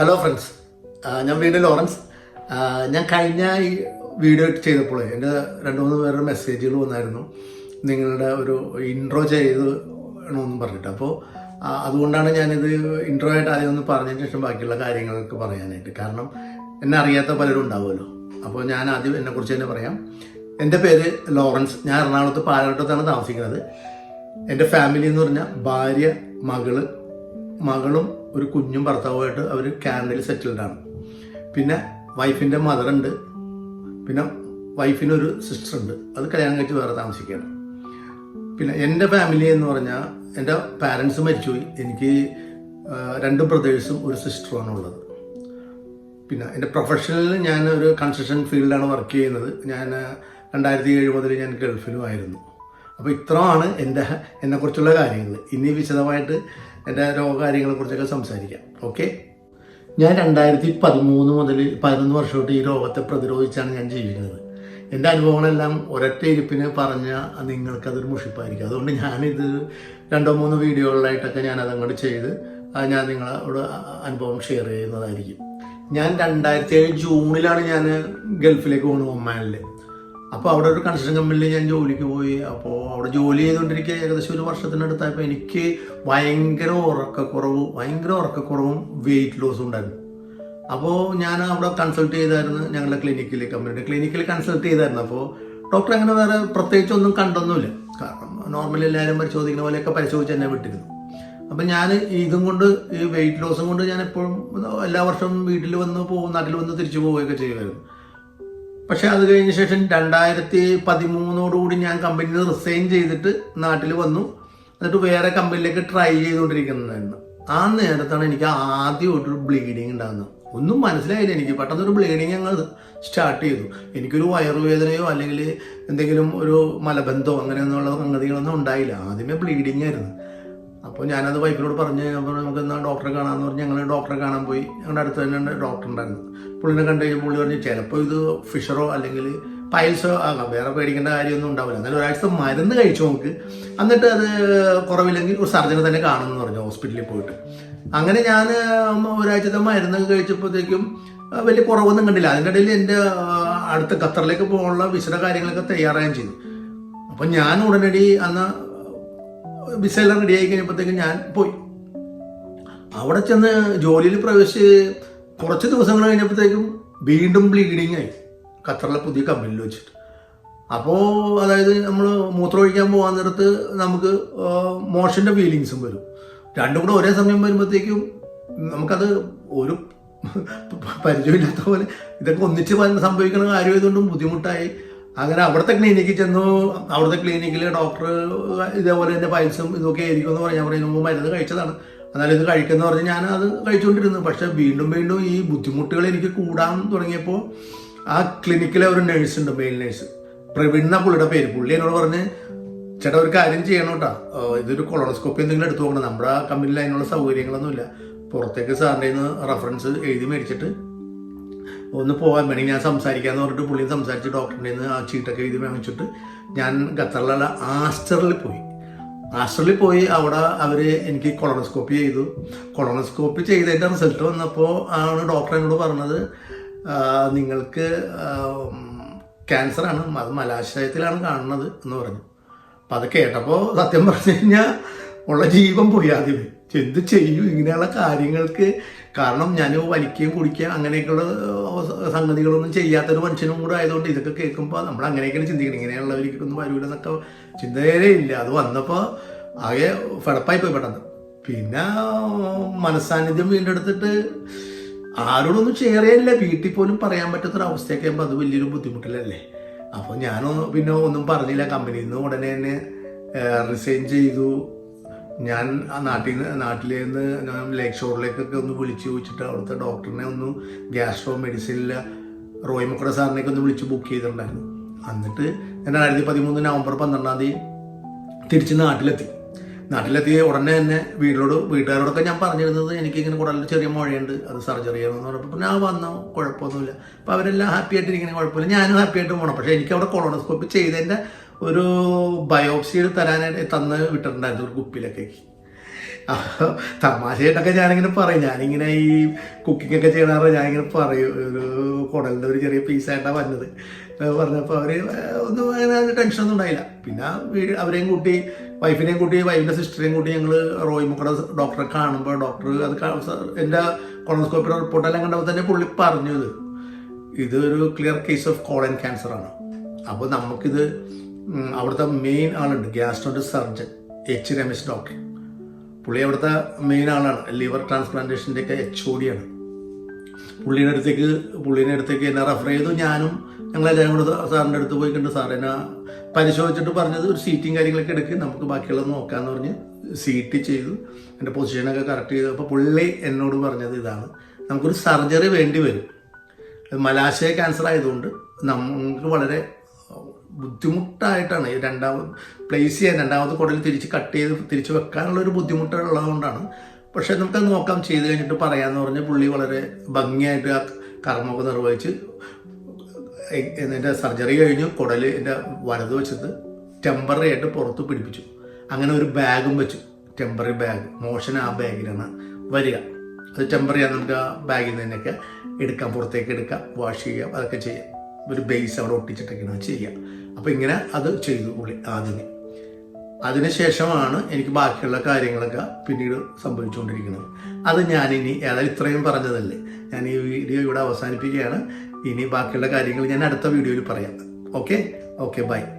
Hello friends ഞാൻ വീണ്ടും Lawrence. ഞാൻ കഴിഞ്ഞ ഈ വീഡിയോ ചെയ്തപ്പോൾ എന്റെ രണ്ട് മൂന്ന് പേരുടെ മെസ്സേജുകൾ വന്നായിരുന്നു. നിങ്ങളുടെ ഒരു ഇൻട്രോ ചെയ്ത് വേണമെന്നും പറഞ്ഞിട്ട്. അപ്പോൾ അതുകൊണ്ടാണ് ഞാനിത് ഇൻട്രോ ആയിട്ട് ആദ്യം ഒന്ന് പറഞ്ഞതിന് ശേഷം ബാക്കിയുള്ള കാര്യങ്ങളൊക്കെ പറയാനായിട്ട്. കാരണം എന്നെ അറിയാത്ത പലരും ഉണ്ടാവുമല്ലോ. അപ്പോൾ ഞാൻ ആദ്യം എന്നെക്കുറിച്ച് തന്നെ പറയാം. എന്റെ പേര് ലോറൻസ്. ഞാൻ എറണാകുളത്ത് പാലഘട്ടത്താണ് താമസിക്കുന്നത്. എന്റെ ഫാമിലി എന്ന് പറഞ്ഞാൽ ഭാര്യ മകൾ മകളും ഒരു കുഞ്ഞും ഭർത്താവുമായിട്ട് അവർ കാനഡയിൽ സെറ്റിൽഡ് ആണ്. പിന്നെ വൈഫിന്റെ മദറുണ്ട് പിന്നെ വൈഫിനൊരു സിസ്റ്റർ ഉണ്ട്. അത് കല്യാണം കഴിച്ച് വേറെ താമസിക്കുകയാണ്. പിന്നെ എന്റെ ഫാമിലി എന്ന് പറഞ്ഞാൽ എന്റെ പാരൻസ് മരിച്ചുപോയി. എനിക്ക് രണ്ട് ബ്രദേഴ്സും ഒരു സിസ്റ്ററുമാണ് ഉള്ളത്. പിന്നെ എന്റെ പ്രൊഫഷണലിൽ ഞാൻ ഒരു കൺസ്ട്രക്ഷൻ ഫീൽഡിലാണ് വർക്ക് ചെയ്യുന്നത്. ഞാൻ രണ്ടായിരത്തി ഏഴ് മുതൽ ഞാൻ ഗൾഫിലും ആയിരുന്നു അപ്പോൾ ഇത്രയാണ് എന്റെ എന്നെക്കുറിച്ചുള്ള കാര്യങ്ങൾ. ഇനി വിശദമായിട്ട് എന്റെ രോഗകാര്യങ്ങളെക്കുറിച്ചൊക്കെ സംസാരിക്കാം. ഓക്കെ? ഞാൻ രണ്ടായിരത്തി പതിമൂന്ന് മുതൽ പതിനൊന്ന് വർഷമായിട്ട് ഈ രോഗത്തെ പ്രതിരോധിച്ചാണ് ഞാൻ ജീവിക്കുന്നത്. എന്റെ അനുഭവങ്ങളെല്ലാം ഒരൊറ്റ ഇരിപ്പിന് പറഞ്ഞാൽ നിങ്ങൾക്കതൊരു മുഷിപ്പായിരിക്കും. അതുകൊണ്ട് ഞാനിത് രണ്ടോ മൂന്നോ വീഡിയോകളിലായിട്ടൊക്കെ ഞാൻ അതങ്ങോട്ട് ചെയ്ത് ഞാൻ നിങ്ങളോട് അനുഭവം ഷെയർ ചെയ്യുന്നതായിരിക്കും. ഞാൻ രണ്ടായിരത്തി ഏഴ് ജൂണിലാണ് ഞാൻ ഗൾഫിലേക്ക് പോകുന്നത് ഒമാനിൽ അപ്പോൾ അവിടെ ഒരു കൺസ്ട്രക്ഷൻ കമ്പനിയിൽ ഞാൻ ജോലിക്ക് പോയി. അപ്പോൾ അവിടെ ജോലി ചെയ്തുകൊണ്ടിരിക്കുക ഏകദേശം ഒരു വർഷത്തിനടുത്തായപ്പോൾ എനിക്ക് ഭയങ്കര ഉറക്കക്കുറവ് ഭയങ്കര ഉറക്കക്കുറവും വെയിറ്റ് ലോസും ഉണ്ടായിരുന്നു. അപ്പോൾ ഞാൻ അവിടെ കൺസൾട്ട് ചെയ്തായിരുന്നു ഞങ്ങളുടെ ക്ലിനിക്കിൽ കമ്പനിയുടെ ക്ലിനിക്കിൽ കൺസൾട്ട് ചെയ്തായിരുന്നു. അപ്പോൾ ഡോക്ടർ അങ്ങനെ വേറെ പ്രത്യേകിച്ച് ഒന്നും കണ്ടൊന്നുമില്ല. കാരണം നോർമലി എല്ലാവരും പരിശോധിക്കുന്ന പോലെയൊക്കെ പരിശോധിച്ച് എന്നെ വിട്ടിരുന്നു. അപ്പം ഞാൻ ഇതും കൊണ്ട് ഈ വെയിറ്റ് ലോസും കൊണ്ട് ഞാൻ എപ്പോഴും എല്ലാ വർഷവും വീട്ടിൽ വന്ന് പോകും നാട്ടിൽ വന്ന് തിരിച്ചു പോവുകയൊക്കെ ചെയ്യുമായിരുന്നു. പക്ഷെ അത് കഴിഞ്ഞ ശേഷം രണ്ടായിരത്തി പതിമൂന്നോടുകൂടി ഞാൻ കമ്പനിയിൽ നിന്ന് റിസൈൻ ചെയ്തിട്ട് നാട്ടിൽ വന്നു. എന്നിട്ട് വേറെ കമ്പനിയിലേക്ക് ട്രൈ ചെയ്തുകൊണ്ടിരിക്കുന്നതായിരുന്നു. ആ നേരത്താണ് എനിക്ക് ആദ്യമായിട്ടൊരു ബ്ലീഡിങ് ഉണ്ടാകുന്നത്. ഒന്നും മനസ്സിലായില്ല എനിക്ക്. പെട്ടെന്നൊരു ബ്ലീഡിങ് ഞങ്ങൾ സ്റ്റാർട്ട് ചെയ്തു. എനിക്കൊരു വയറുവേദനയോ അല്ലെങ്കിൽ എന്തെങ്കിലും ഒരു മലബന്ധമോ അങ്ങനെയൊന്നുള്ള സംഗതികളൊന്നും ഉണ്ടായില്ല. ആദ്യമേ ബ്ലീഡിങ് ആയിരുന്നു. അപ്പോൾ ഞാനത് വൈഫിനോട് പറഞ്ഞ് നമുക്ക് എന്നാൽ ഡോക്ടറെ കാണാമെന്ന് പറഞ്ഞ് ഞങ്ങൾ ഡോക്ടറെ കാണാൻ പോയി. ഞങ്ങളുടെ അടുത്ത് തന്നെ ഡോക്ടർ ഉണ്ടായിരുന്നു. പുള്ളിനെ കണ്ടു കഴിഞ്ഞാൽ പുള്ളി പറഞ്ഞു ചിലപ്പോൾ ഇത് ഫിഷറോ അല്ലെങ്കിൽ പൈൽസോ ആകാം. വേറെ പേടിക്കേണ്ട കാര്യമൊന്നും ഉണ്ടാവില്ല. എന്നാലും ഒരാഴ്ച മരുന്ന് കഴിച്ചു നമുക്ക് എന്നിട്ട് അത് കുറവില്ലെങ്കിൽ ഒരു സർജനെ തന്നെ കാണുമെന്ന് പറഞ്ഞു ഹോസ്പിറ്റലിൽ പോയിട്ട്. അങ്ങനെ ഞാൻ ഒരാഴ്ചത്തെ മരുന്ന് കഴിച്ചപ്പോഴത്തേക്കും വലിയ കുറവൊന്നും കണ്ടില്ല. അതിന്റെ ഇടയിൽ എന്റെ അടുത്ത ഖത്തറിലേക്ക് പോകാനുള്ള വിശദ കാര്യങ്ങളൊക്കെ തയ്യാറാകുകയും ചെയ്തു. അപ്പം ഞാൻ ഉടനടി അന്ന് വിസയെല്ലാം റെഡി ആയി കഴിഞ്ഞപ്പോഴത്തേക്കും ഞാൻ പോയി. അവിടെ ചെന്ന് ജോലിയിൽ പ്രവേശിച്ച് കുറച്ച് ദിവസങ്ങൾ കഴിഞ്ഞപ്പോഴത്തേക്കും വീണ്ടും ബ്ലീഡിങ് ആയി. ഖത്തറിലെ പുതിയ കമ്പനിയിൽ വെച്ചിട്ട്. അപ്പോൾ അതായത് നമ്മൾ മൂത്രമൊഴിക്കാൻ പോകാൻ നേരത്ത് നമുക്ക് മോഷന്റെ ഫീലിങ്സും വരും. രണ്ടും കൂടെ ഒരേ സമയം വരുമ്പോഴത്തേക്കും നമുക്കത് ഒരു പരിചയമില്ലാത്ത പോലെ ഇതൊക്കെ ഒന്നിച്ച് വന്ന് സംഭവിക്കുന്ന കാര്യമായതുകൊണ്ടും ബുദ്ധിമുട്ടായി. അങ്ങനെ അവിടുത്തെ ക്ലിനിക്കിൽ ചെന്നു. അവിടുത്തെ ക്ലിനിക്കിൽ ഡോക്ടർ ഇതേപോലെ എന്റെ പൈൽസും ഇതൊക്കെ ആയിരിക്കും എന്ന് പറഞ്ഞാൽ പറയുന്ന മുമ്പ് മരുന്ന് കഴിച്ചതാണ്. എന്നാലും ഇത് കഴിക്കുന്ന പറഞ്ഞ് ഞാൻ അത് കഴിച്ചുകൊണ്ടിരുന്നു. പക്ഷെ വീണ്ടും വീണ്ടും ഈ ബുദ്ധിമുട്ടുകൾ എനിക്ക് കൂടാൻ തുടങ്ങിയപ്പോൾ ആ ക്ലിനിക്കിലെ ഒരു നേഴ്സ് ഉണ്ട് മെയിൽ നേഴ്സ് എന്ന പുള്ളിയുടെ പേര്. പുള്ളി എന്നോട് പറഞ്ഞ് ചേട്ടാ ഒരു കാര്യം ചെയ്യണം കേട്ടോ. ഇതൊരു കൊളോണോസ്കോപ്പി എന്തെങ്കിലും എടുത്തു നോക്കണം. നമ്മുടെ കമ്പനിയിൽ അതിനുള്ള സൗകര്യങ്ങളൊന്നുമില്ല. പുറത്തേക്ക് സാറിന്റെ നിന്ന് റെഫറൻസ് എഴുതി മേടിച്ചിട്ട് ഒന്ന് പോകാൻ വേണ്ടി ഞാൻ സംസാരിക്കാന്ന് പറഞ്ഞിട്ട് പുള്ളിയും സംസാരിച്ച് ഡോക്ടറിന്റെ നിന്ന് ആ ചീട്ടൊക്കെ എഴുതി വാങ്ങിച്ചിട്ട് ഞാൻ ഖത്തറിലുള്ള ആസ്റ്ററിൽ പോയി. ആസ്റ്ററിൽ പോയി അവിടെ അവർ എനിക്ക് കൊളോണോസ്കോപ്പി ചെയ്തു. കൊളോണോസ്കോപ്പി ചെയ്തതിന്റെ റിസൾട്ട് വന്നപ്പോൾ ആണ് ഡോക്ടർ എന്നോട് പറഞ്ഞത് നിങ്ങൾക്ക് ക്യാൻസറാണ് അത് മലാശയത്തിലാണ് കാണുന്നത് എന്ന് പറഞ്ഞു. അപ്പം അത് കേട്ടപ്പോൾ സത്യം പറഞ്ഞു കഴിഞ്ഞാൽ ഉള്ള ജീവൻ പോയി ആദ്യമേ. എന്ത് ചെയ്യും? ഇങ്ങനെയുള്ള കാര്യങ്ങൾക്ക് കാരണം ഞാൻ വലിക്കുകയും കുടിക്കുകയും അങ്ങനെയൊക്കെയുള്ള സംഗതികളൊന്നും ചെയ്യാത്തൊരു മനുഷ്യനും കൂടെ ആയതുകൊണ്ട് ഇതൊക്കെ കേൾക്കുമ്പോൾ നമ്മൾ അങ്ങനെയൊക്കെയാണ് ചിന്തിക്കണം ഇങ്ങനെയുള്ളവർക്കൊന്നും വരൂലെന്നൊക്കെ ചിന്തയേ ഇല്ല. അത് വന്നപ്പോൾ ആകെ ഫെടപ്പായി പോയി പെട്ടെന്ന്. പിന്നെ മനസ്സാന്നിധ്യം വീണ്ടെടുത്തിട്ട് ആരോടൊന്നും ഷെയർ ചെയ്യാനില്ല. വീട്ടിൽ പോലും പറയാൻ പറ്റാത്തൊരവസ്ഥയൊക്കെ ആകുമ്പോൾ അത് വലിയൊരു ബുദ്ധിമുട്ടിലല്ലേ? അപ്പോൾ ഞാനൊന്നും പിന്നെ ഒന്നും പറഞ്ഞില്ല. കമ്പനിയിൽ നിന്ന് ഉടനെ തന്നെ റിസൈൻ ചെയ്തു. ഞാൻ ആ നാട്ടിൽ നിന്ന് നാട്ടിൽ നിന്ന് ഞാൻ ലേക്ക് ഷോറിലേക്കൊക്കെ ഒന്ന് വിളിച്ച് ചോദിച്ചിട്ട് അവിടുത്തെ ഡോക്ടറിനെ ഒന്ന് ഗ്യാസ്ട്രോ മെഡിസിനിലെ റോയ് മുക്കട സാറിനെയൊക്കെ ഒന്ന് വിളിച്ച് ബുക്ക് ചെയ്തിട്ടുണ്ടായിരുന്നു. എന്നിട്ട് ഞാൻ രണ്ടായിരത്തി പതിമൂന്ന് നവംബർ പന്ത്രണ്ടാം തീയതി തിരിച്ച് നാട്ടിലെത്തി. നാട്ടിലെത്തിയ ഉടനെ തന്നെ വീട്ടിലോട് വീട്ടുകാരോടൊക്കെ ഞാൻ പറഞ്ഞിരുന്നത് എനിക്കിങ്ങനെ കൂടുതൽ ചെറിയ മുഴയുണ്ട് അത് സർജറി ചെയ്യണമെന്ന് പറഞ്ഞപ്പോൾ ഞാൻ വന്നു കുഴപ്പമൊന്നുമില്ല. അപ്പോൾ അവരെല്ലാം ഹാപ്പി ആയിട്ടിരിക്കുന്ന കുഴപ്പമില്ല. ഞാനും ഹാപ്പി ആയിട്ട് പോകണം പക്ഷേ എനിക്ക് അവിടെ കൊളോണോസ്കോപ്പ് ചെയ്തതിന്റെ ഒരു ബയോപ്സി തരാനായിട്ട് തന്ന് വിട്ടിട്ടുണ്ടായിരുന്നു ഒരു കുപ്പിയിലൊക്കെ. അപ്പോൾ തമാശയായിട്ടൊക്കെ ഞാനിങ്ങനെ പറയും. ഞാനിങ്ങനെ ഈ കുക്കിംഗ് ഒക്കെ ചെയ്യണമെന്ന് ഞാനിങ്ങനെ പറയും. ഒരു കുടലിന്റെ ഒരു ചെറിയ പീസായിട്ടാണ് വന്നത്. പറഞ്ഞപ്പോൾ അവർ ഒന്നും അങ്ങനെ ടെൻഷനൊന്നും ഉണ്ടായില്ല. പിന്നെ അവരെയും കൂട്ടി വൈഫിനെയും കൂട്ടി വൈഫിന്റെ സിസ്റ്ററെയും കൂട്ടി ഞങ്ങൾ റോയിമുക്കട ഡോക്ടറെ കാണുമ്പോൾ ഡോക്ടർ അത് എന്റെ കൊളോസ്കോപ്പിയുടെ റിപ്പോർട്ടെല്ലാം കണ്ടപ്പോൾ തന്നെ പുള്ളി പറഞ്ഞു ഇത്. ഇതൊരു ക്ലിയർ കേസ് ഓഫ് കോളൻ ക്യാൻസറാണ് അപ്പോൾ നമുക്കിത് അവിടുത്തെ മെയിൻ ആളുണ്ട്. ഗ്യാസ്ട്രോന്റെ സർജൻ എച്ച് രമേശ് ഡോക്ടർ. പുള്ളി അവിടുത്തെ മെയിൻ ആളാണ്. ലിവർ ട്രാൻസ്പ്ലാന്റേഷന്റെ ഒക്കെ എച്ച് ആണ്. പുള്ളിയുടെ അടുത്തേക്ക് പുള്ളീന്റെ അടുത്തേക്ക് എന്നെ റെഫർ ചെയ്തു. ഞാനും ഞങ്ങളെല്ലാവരും കൂടെ സാറിന്റെ അടുത്ത് പോയി കണ്ട്. സാർ എന്നെ പരിശോധിച്ചിട്ട് പറഞ്ഞത് ഒരു സീറ്റിങ് കാര്യങ്ങളൊക്കെ എടുക്കുക നമുക്ക് ബാക്കിയുള്ളത് നോക്കാമെന്ന് പറഞ്ഞ് സീറ്റ് ചെയ്തു. എന്റെ പൊസിഷനൊക്കെ കറക്റ്റ് ചെയ്തു. അപ്പോൾ പുള്ളി എന്നോട് പറഞ്ഞത് ഇതാണ്. നമുക്കൊരു സർജറി വേണ്ടി വരും. മലാശയ ക്യാൻസർ ആയതുകൊണ്ട് നമുക്ക് വളരെ ബുദ്ധിമുട്ടായിട്ടാണ്. രണ്ടാമത് പ്ലേസ് ചെയ്യാൻ രണ്ടാമത് കുടൽ തിരിച്ച് കട്ട് ചെയ്ത് തിരിച്ച് വെക്കാനുള്ള ഒരു ബുദ്ധിമുട്ടുള്ളതുകൊണ്ടാണ്. പക്ഷെ നമുക്കത് നോക്കാം. ചെയ്ത് കഴിഞ്ഞിട്ട് പറയാമെന്ന് പറഞ്ഞ് പുള്ളി വളരെ ഭംഗിയായിട്ട് ആ കർമ്മമൊക്കെ നിർവഹിച്ച് എന്റെ സർജറി കഴിഞ്ഞു. കുടൽ എന്റെ വലത് വെച്ചത് ടെമ്പററി ആയിട്ട് പുറത്ത് പിടിപ്പിച്ചു. അങ്ങനെ ഒരു ബാഗും വെച്ചു. ടെമ്പററി ബാഗ് മോഷൻ ആ ബാഗിലാണ് വരിക. അത് ടെമ്പററി ആണ്. നമുക്ക് ആ ബാഗിൽ നിന്ന് തന്നെയൊക്കെ എടുക്കാം. പുറത്തേക്ക് എടുക്കാം. വാഷ് ചെയ്യാം. അതൊക്കെ ചെയ്യാം. ഒരു ബേസ് അവിടെ ഒട്ടിച്ചിട്ടൊക്കെയാണ് ചെയ്യാം അപ്പോൾ ഇങ്ങനെ അത് ചെയ്തു പുള്ളി ആദ്യമേ. അതിനുശേഷമാണ് എനിക്ക് ബാക്കിയുള്ള കാര്യങ്ങളൊക്കെ പിന്നീട് സംഭവിച്ചുകൊണ്ടിരിക്കുന്നത്. അത് ഞാനിനി ഏതായാലും ഇത്രയും പറഞ്ഞതല്ലേ. ഞാൻ ഈ വീഡിയോ ഇവിടെ അവസാനിപ്പിക്കുകയാണ്. ഇനി ബാക്കിയുള്ള കാര്യങ്ങൾ ഞാൻ അടുത്ത വീഡിയോയിൽ പറയാം. Okay okay bye